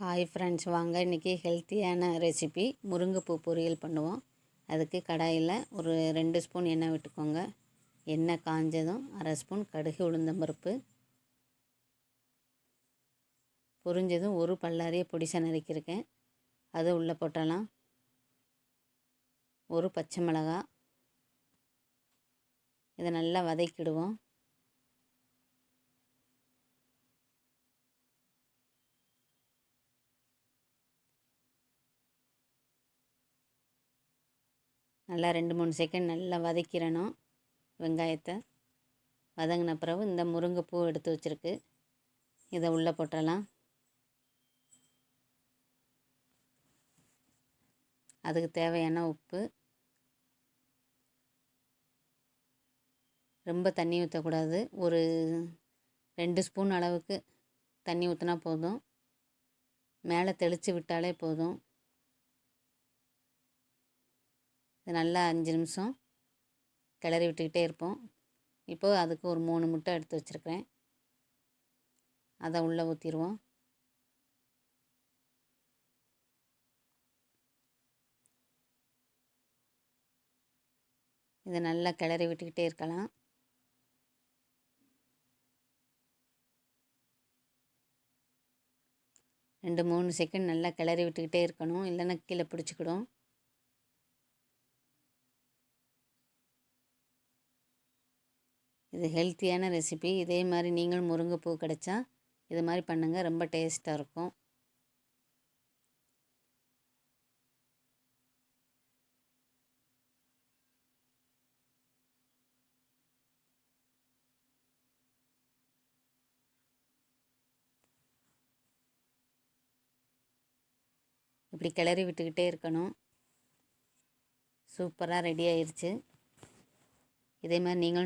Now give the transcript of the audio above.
Hi friends வாங்க. இன்றைக்கி ஹெல்த்தியான ரெசிபி முருங்கைப்பூ பொரியல் பண்ணுவோம். அதுக்கு கடாயில் ஒரு ரெண்டு ஸ்பூன் எண்ணெய் விட்டுக்கோங்க. எண்ணெய் காஞ்சதும் அரை ஸ்பூன் கடுகு உளுந்தம்பருப்பு பொரிஞ்சதும் ஒரு பல்லாரிய பொடிசை நறுக்கியிருக்கேன். அதை உள்ளே போட்டலாம். ஒரு பச்சை மிளகா. இதை நல்லா வதக்கிடுவோம். நல்லா ரெண்டு மூணு செகண்ட் நல்லா வதக்கிறணும் வெங்காயத்தை. வதங்கின பிறகு இந்த முருங்கைப்பூ எடுத்து வச்சுருக்கு. இதை உள்ளே போட்டலாம் அதுக்கு தேவையான உப்பு. ரொம்ப தண்ணி ஊற்றக்கூடாது ஒரு ரெண்டு ஸ்பூன் அளவுக்கு தண்ணி ஊற்றினா போதும். மேலே தெளித்து விட்டாலே போதும். இது நல்லா அஞ்சு நிமிஷம் கிளறி விட்டுக்கிட்டே இருப்போம். இப்போது அதுக்கு ஒரு மூணு முட்டை எடுத்து வச்சுருக்கிறேன். அதை உள்ளே ஊற்றிடுவோம் இதை நல்லா கிளறி விட்டுக்கிட்டே இருக்கலாம். ரெண்டு மூணு செகண்ட் நல்லா கிளறி விட்டுக்கிட்டே இருக்கணும். இல்லைன்னா கீழே பிடிச்சிக்கிடும். இது ஹெல்த்தியான ரெசிபி இதே மாதிரி நீங்களும் முருங்கைப்பூ கிடச்சா இது மாதிரி பண்ணுங்கள் ரொம்ப டேஸ்ட்டாக இருக்கும். இப்படி கிளறி விட்டுக்கிட்டே இருக்கணும். சூப்பராக ரெடி ஆயிடுச்சு இதே மாதிரி நீங்களும்